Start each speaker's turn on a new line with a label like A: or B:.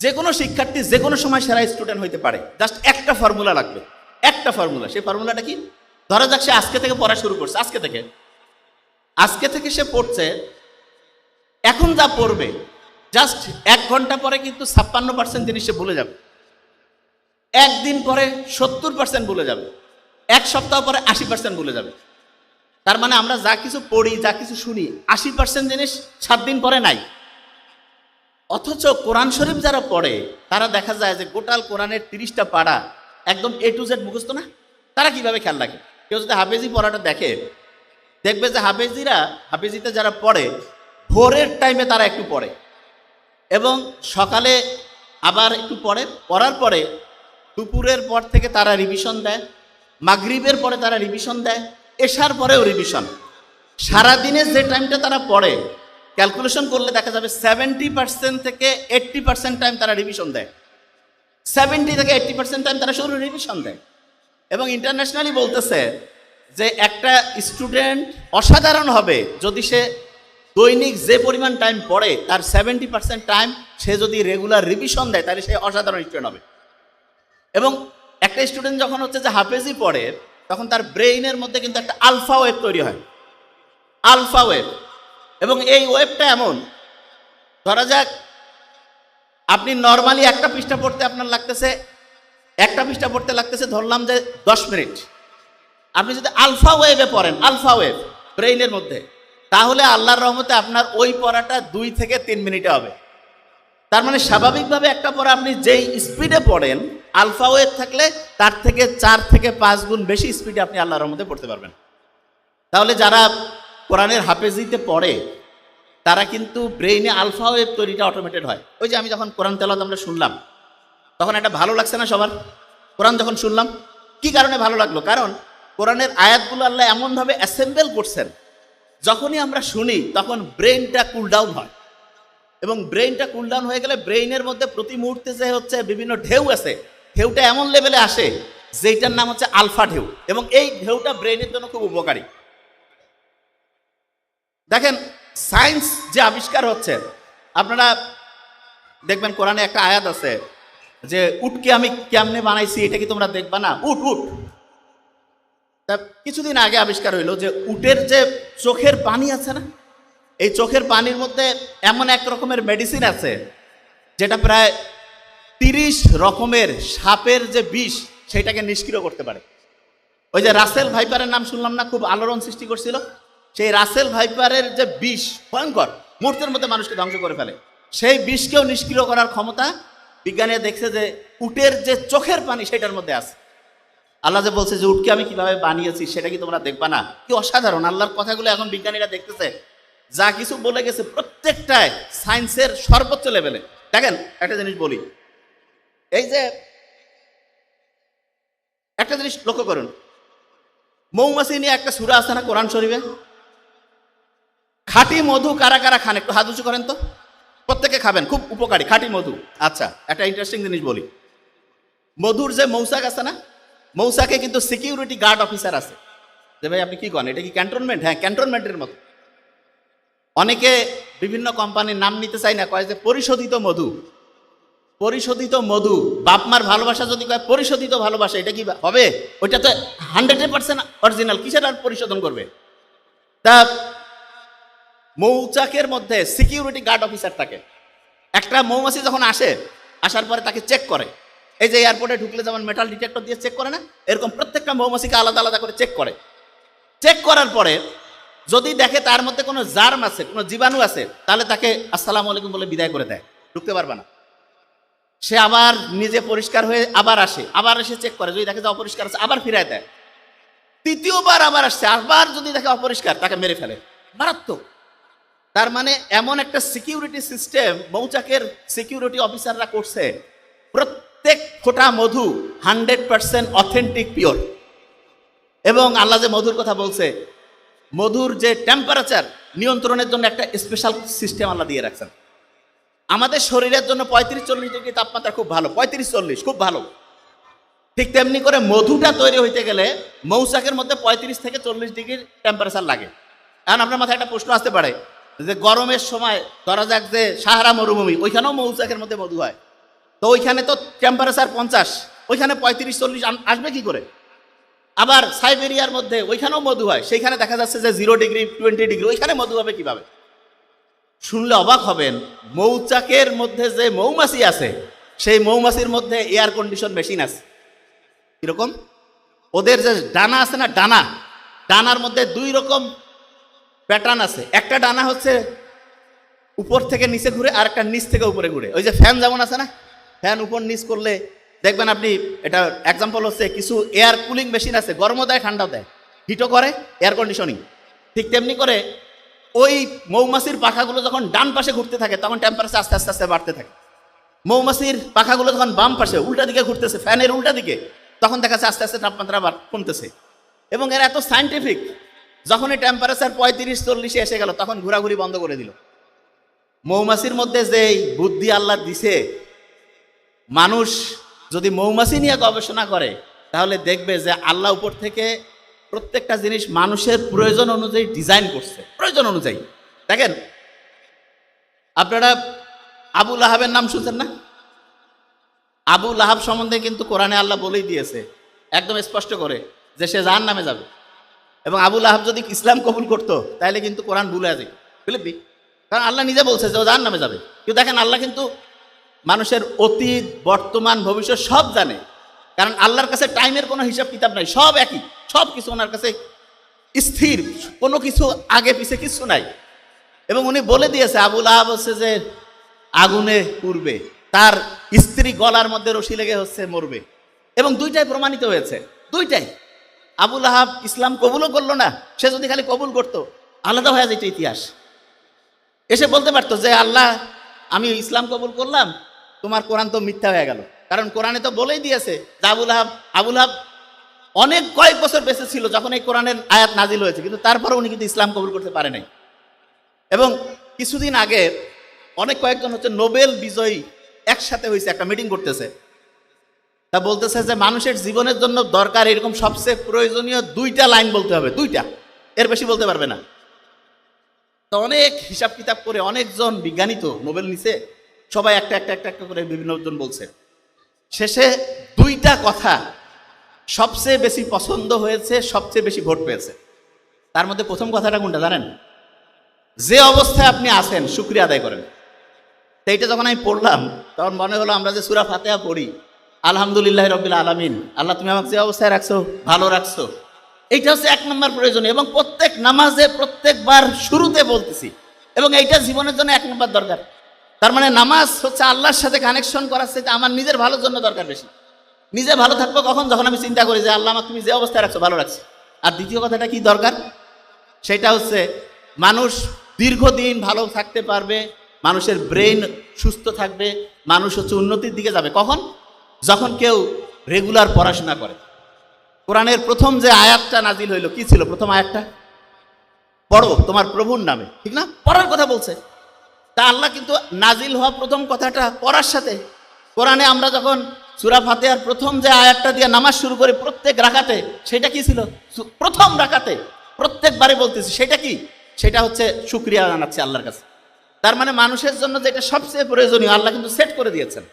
A: যে কোনো শিক্ষার্থী যে কোনো সময় সেরা স্টুডেন্ট হইতে পারে। জাস্ট একটা ফর্মুলা লাগবে। একটা ফর্মুলা সেই ফর্মুলাটা কি? ধরা যাক সে আজকে থেকে পড়া শুরু করছে। আজকে থেকে। আজকে থেকে সে পড়ছে। এখন যা পড়বে জাস্ট এক ঘণ্টা পরে কিন্তু ছাপ্পান্ন পার্সেন্ট জিনিস সে ভুলে যাবে। একদিন পরে সত্তর পার্সেন্ট ভুলে যাবে। এক সপ্তাহ পরে আশি পার্সেন্ট ভুলে যাবে। তার মানে আমরা যা কিছু পড়ি, যা কিছু শুনি, আশি পার্সেন্ট জিনিস সাত দিন পরে নাই। অথচ কোরআন শরীফ যারা পড়ে, তারা দেখা যায় যে গোটাল কোরআনের তিরিশটা পাড়া একদম এ টু জেড মুখস্থ না? তারা কীভাবে খেয়াল রাখে? কেউ যদি হাফেজি পড়াটা দেখে, দেখবে যে হাফেজিরা, হাফেজিতে যারা পড়ে, ভোরের টাইমে তারা একটু পড়ে। এবং সকালে আবার একটু পড়ে, পড়ার পরে দুপুরের পর থেকে তারা রিভিশন দেয়, মাগরিবের পরে তারা রিভিশন দেয়, এশার পরেও রিভিশন সারাদিনের যে টাইমটা তারা পড়ে ক্যালকুলেশন করলে দেখা যাবে সেভেন্টি পার্সেন্ট থেকে এইট্টি পার্সেন্ট টাইম তারা রিভিশন দেয়। সেভেন্টি থেকে এইট্টি পার্সেন্ট টাইম তারা শুধু রিভিশন দেয়। এবং ইন্টারন্যাশনালি বলতেছে যে একটা স্টুডেন্ট অসাধারণ হবে যদি সে দৈনিক যে পরিমাণ টাইম পড়ে, তার সেভেন্টি পার্সেন্ট টাইম সে যদি রেগুলার রিভিশন দেয়, তাহলে সে অসাধারণ স্টুডেন্ট হবে। এবং একটা স্টুডেন্ট যখন হচ্ছে যে হাফেজি পড়ে, তখন তার ব্রেইনের মধ্যে কিন্তু একটা আলফা ওয়েভ তৈরি হয়। আলফা ওয়েভ এবং এই ওয়েবটা এমন। ধরা যাক, আপনি নর্মালি একটা পৃষ্ঠা পড়তে আপনার লাগতেছে, একটা পৃষ্ঠা পড়তে লাগতেছে, ধরলাম যে দশ মিনিট। আপনি যদি আলফা ওয়েভে পড়েন আলফা ওয়েভ ব্রেইনের মধ্যে, তাহলে আল্লাহর রহমতে আপনার ওই পড়াটা দুই থেকে তিন মিনিটে হবে। তার মানে স্বাভাবিকভাবে একটা পড়া আপনি যেই স্পিডে পড়েন আলফা ওয়েভ থাকলে তার থেকে চার থেকে পাঁচ গুণ বেশি স্পিডে আপনি আল্লাহর রহমতে পড়তে পারবেন। তাহলে যারা কোরআনের হাফেজিতে পড়ে, তারা কিন্তু ব্রেইনে আলফা ওয়েভ তৈরিটা অটোমেটেড হয়। ওই যে আমি যখন কোরআন তেলাওয়াত আমরা শুনলাম, তখন একটা ভালো লাগছে না সবার? কোরআন যখন শুনলাম, কি কারণে ভালো লাগল? কারণ কোরআনের আয়াতগুলো আল্লাহ এমনভাবে অ্যাসেম্বল করছেন, যখনই আমরা শুনি তখন ব্রেনটা কুল ডাউন হয়। এবং ব্রেইনটা কুল ডাউন হয়ে গেলে ব্রেইনের মধ্যে প্রতি মুহূর্তে যে হচ্ছে বিভিন্ন ঢেউ আছে, ঢেউটা এমন লেভেলে আসে যেটার নাম হচ্ছে আলফা ঢেউ। এবং এই ঢেউটা ব্রেইনের জন্য খুব উপকারী। দেখেন, সায়েন্স যে আবিষ্কার হচ্ছে, আপনারা দেখবেন কোরআনে একটা আয়াত আছে যে, উটকে আমি কেমনে বানাইছি, এটা কি তোমরা দেখবা না? উট উট। তা কিছুদিন আগে আবিষ্কার হইল যে, উটের যে চোখের পানি আছে না, এই চোখের পানির মধ্যে এমন এক রকমের মেডিসিন আছে, যেটা প্রায় তিরিশ রকমের সাপের যে বিষ, সেটাকে নিষ্ক্রিয় করতে পারে। ওই যে রাসেল ভাইপারের নাম শুনলাম না, খুব আলোড়ন সৃষ্টি করছিল। সেই রাসেল ভাইপারের যে বিষ, ভয়ঙ্কর, মুহূর্তের মধ্যে মানুষকে ধ্বংস করে ফেলে। সেই বিষকেও নিষ্ক্রিয় করার ক্ষমতা বিজ্ঞানীরা দেখছে যে উটের যে চোখের পানি সেটার মধ্যে আছে। আল্লাহ যে বলছে যে উটকে আমি কীভাবে বানিয়েছি সেটা কি তোমরা দেখবা না? কি অসাধারণ! আল্লাহর কথাগুলো এখন বিজ্ঞানীরা দেখতেছে। যা কিছু বলে গেছে প্রত্যেকটায় সায়েন্সের সর্বোচ্চ লেভেলে দেখেন, একটা জিনিস বলি। এই যে একটা জিনিস লক্ষ্য করুন। মৌমাছি নিয়ে একটা সুরা আছে না কোরআন শরীফে? খাঁটি মধু কারা কারা খান? একটু হাত উঁচু করেন তো। প্রত্যেকে খাবেন, খুব উপকারী, খাঁটি মধু। আচ্ছা একটা ইন্টারেস্টিং জিনিস বলি। মধুর যে মৌসাক আছে না মৌসাকে কিন্তু সিকিউরিটি গার্ড অফিসার আছে। যে ভাই, আপনি কি করেন? এটা কি ক্যান্টনমেন্ট হ্যাঁ ক্যান্টনমেন্টের মতো। অনেকে বিভিন্ন কোম্পানির নাম নিতে চাই না, কয় যে পরিশোধিত মধু। পরিশোধিত মধু বাপমার ভালোবাসা যদি কয়, পরিশোধিত ভালোবাসা, এটা কি হবে? ওইটা তো হান্ড্রেড পার্সেন্ট অরিজিনাল কিসের আর পরিশোধন করবে? তা মৌচাকের মধ্যে সিকিউরিটি গার্ড অফিসার থাকে। একটা মৌমাছি যখন আসে, আসার পরে তাকে চেক করে। এই যে এয়ারপোর্টে ঢুকলে যেমন মেটাল ডিটেক্টর দিয়ে চেক করে না, এরকম প্রত্যেকটা মৌমাছিকে আলাদা আলাদা করে চেক করে। চেক করার পরে যদি দেখে তার মধ্যে কোনো জার্ম আছে, কোনো জীবাণু আছে, তাহলে তাকে আসসালামু আলাইকুম বলে বিদায় করে দেয়। ঢুকতে পারবে না। সে আবার নিজে পরিষ্কার হয়ে আবার আসে, আবার এসে চেক করে। যদি দেখে যে অপরিষ্কার আছে, আবার ফিরায় দেয়। তৃতীয়বার আবার আসছে, আবার যদি দেখে অপরিষ্কার, তাকে মেরে ফেলে। মারাত্মক। তার মানে এমন একটা সিকিউরিটি সিস্টেম মৌচাকের সিকিউরিটি অফিসাররা করছে। প্রত্যেক ফোঁটা মধু হান্ড্রেড পার্সেন্ট অথেন্টিক পিওর এবং আল্লাহ যে মধুর কথা বলছে, মধুর যে টেম্পারেচার নিয়ন্ত্রণের জন্য একটা স্পেশাল সিস্টেম আল্লাহ দিয়ে রাখছেন। আমাদের শরীরের জন্য পঁয়ত্রিশ চল্লিশ ডিগ্রি তাপমাত্রা খুব ভালো, পঁয়ত্রিশ চল্লিশ, খুব ভালো। ঠিক তেমনি করে মধুটা তৈরি হইতে গেলে মৌচাকের মধ্যে পঁয়ত্রিশ থেকে চল্লিশ ডিগ্রির টেম্পারেচার লাগে। এখন আপনার মাথায় একটা প্রশ্ন আসতে পারে যে গরমের সময় ধরা যাক যে সাহারা মরুভূমি, ওইখানেও মৌচাকের মধ্যে মধু হয়। তো ওইখানে তো টেম্পারেচার পঞ্চাশ, ওইখানে পঁয়ত্রিশ, চল্লিশ আসবে কি করে? আবার সাইবেরিয়ার মধ্যে ওইখানেও মধু হয়, সেইখানে দেখা যাচ্ছে যে জিরো ডিগ্রি টোয়েন্টি ডিগ্রি ওইখানে মধু হবে কীভাবে? শুনলে অবাক হবেন, মৌচাকের মধ্যে যে মৌমাছি আছে, সেই মৌমাছির মধ্যে এয়ার কন্ডিশন মেশিন আছে। কীরকম? ওদের যে ডানা আছে না, ডানা, ডানার মধ্যে দুই রকম প্যাটার্ন আছে। একটা ডানা হচ্ছে উপর থেকে নিচে ঘুরে, আর একটা নিচ থেকে উপরে ঘুরে। ওই যে ফ্যান যেমন আছে না? ফ্যান উপর নিচ করলে দেখবেন আপনি, এটা এক্সাম্পল হচ্ছে কিছু এয়ার কুলিং মেশিন আছে, গরমও দেয়, ঠান্ডাও দেয়। হিটও করে এয়ার কন্ডিশনিং ঠিক তেমনি করে ওই মৌমাছির পাখাগুলো যখন ডান পাশে ঘুরতে থাকে, তখন টেম্পারেচার আস্তে আস্তে আস্তে বাড়তে থাকে। মৌমাছির পাখাগুলো যখন বাম পাশে, উল্টা দিকে ঘুরতেছে, ফ্যানের উল্টা দিকে, তখন দেখা যাচ্ছে আস্তে আস্তে তাপমাত্রা কমতেছে। এবং এরা এত সাইন্টিফিক যখনই টেম্পারেচার পঁয়ত্রিশ, চল্লিশে এসে গেল, তখন ঘোরাঘুরি বন্ধ করে দিল। মৌমাছির মধ্যে যে বুদ্ধি আল্লাহ দিছে, মানুষ যদি মৌমাছি নিয়ে গবেষণা করে, তাহলে দেখবে যে আল্লাহ উপর থেকে প্রত্যেকটা জিনিস মানুষের প্রয়োজন অনুযায়ী ডিজাইন করছে। প্রয়োজন অনুযায়ী। দেখেন, আপনারা আবু লাহাবের নাম শুনছেন না? আবু লাহাব সম্বন্ধে কিন্তু কোরআনে আল্লাহ বলেই দিয়েছে, একদম স্পষ্ট করে, যে সে যার নামে যাবে। এবং আবু লাহাব যদি ইসলাম কবুল করতো, তাহলে কিন্তু কোরআন ভুলে যাবে বুঝলি? কারণ আল্লাহ নিজে বলছে যে ও যার নামে যাবে। কিন্তু দেখেন আল্লাহ কিন্তু মানুষের অতীত, বর্তমান, ভবিষ্যৎ সব জানে। কারণ আল্লাহর কাছে টাইমের কোনো হিসাব কিতাব নাই, সব একই। সব কিছু ওনার কাছে স্থির, কোনো কিছু আগে পিছে কিছু নাই। এবং উনি বলে দিয়েছে, আবুল আহাব হচ্ছে যে আগুনে পুড়বে। তার স্ত্রী গলার মধ্যে রশি লেগে হচ্ছে মরবে। এবং দুইটাই প্রমাণিত হয়েছে। দুইটাই। আবুল আহাব ইসলাম কবুলও করল না, সে যদি খালি কবুল করতো, আলাদা হয়ে যেত ইতিহাস। এসে বলতে পারতো যে, আল্লাহ, আমি ইসলাম কবুল করলাম, তোমার কোরআন তো মিথ্যা হয়ে গেল। কারণ কোরআনে তো বলেই দিয়েছে যে, আবুল আহাব আবুল আহাব অনেক কয়েক বছর বেঁচে ছিল যখন এই কোরআনের আয়াত নাজিল হয়েছে, কিন্তু তারপরে উনি কিন্তু ইসলাম কবুল করতে পারে নাই। এবং কিছুদিন আগে অনেক কয়েকজন হচ্ছে নোবেল বিজয়ী একসাথে হয়েছে একটা মিটিং করতেছে। তা বলতেছে যে মানুষের জীবনের জন্য দরকার এরকম সবচেয়ে প্রয়োজনীয় দুইটা লাইন বলতে হবে, দুইটা। এর বেশি বলতে পারবে না। তো অনেক হিসাব কিতাব করে অনেকজন বিজ্ঞানী তো নোবেল নিছে, সবাই একটা একটা একটা একটা করে বিভিন্ন জন বলছে। শেষে দুইটা কথা সবচেয়ে বেশি পছন্দ হয়েছে, সবচেয়ে বেশি ভোট পেয়েছে। তার মধ্যে প্রথম কথাটা কোনটা জানেন? যে অবস্থায় আপনি আছেন, শুক্রিয়া আদায় করেন। তো এইটা যখন আমি পড়লাম, তখন মনে হলো আমরা যে সুরা ফাতেহা পড়ি আলহামদুলিল্লাহ রবিল আলমিন। আল্লাহ, তুমি আমাকে যে অবস্থায় রাখছো, ভালো রাখছো। এইটা হচ্ছে এক নম্বর প্রয়োজন এবং প্রত্যেক নামাজে প্রত্যেকবার শুরুতে বলতেছি। এবং এইটা জীবনের জন্য এক নম্বর দরকার। তার মানে নামাজ হচ্ছে আল্লাহর সাথে কানেকশন করার সাথে আমার নিজের ভালোর জন্য দরকার বেশি। নিজে ভালো থাকব কখন? যখন আমি চিন্তা করি যে, আল্লাহ, আমাকে তুমি যে অবস্থায় রাখছো, ভালো রাখছো। আর দ্বিতীয় কথাটা কি দরকার? সেটা হচ্ছে মানুষ দীর্ঘদিন ভালো থাকতে পারবে, মানুষের ব্রেন সুস্থ থাকবে, মানুষ হচ্ছে উন্নতির দিকে যাবে। কখন? যখন কেউ রেগুলার পড়াশোনা করে, কোরআনের প্রথম যে আয়াতটা নাজিল হইল, কি ছিল প্রথম আয়াতটা? পড়ো, তোমার প্রভুর নামে, ঠিক না? পড়ার কথা বলছে। তা আল্লাহ কিন্তু নাজিল হওয়া প্রথম কথাটা পড়ার সাথে। কোরআনে আমরা যখন সুরা ফাতেহার প্রথম যে আয়াতটা দিয়ে নামাজ শুরু করে, প্রত্যেক রাখাতে সেটা কি ছিল? প্রথম রাখাতে প্রত্যেকবারে বলতেছি, সেটা কি? সেটা হচ্ছে শুক্রিয়া জানাচ্ছে আল্লাহর কাছে। তার মানে মানুষের জন্য যেটা সবচেয়ে প্রয়োজনীয়, আল্লাহ কিন্তু সেট করে দিয়েছেন।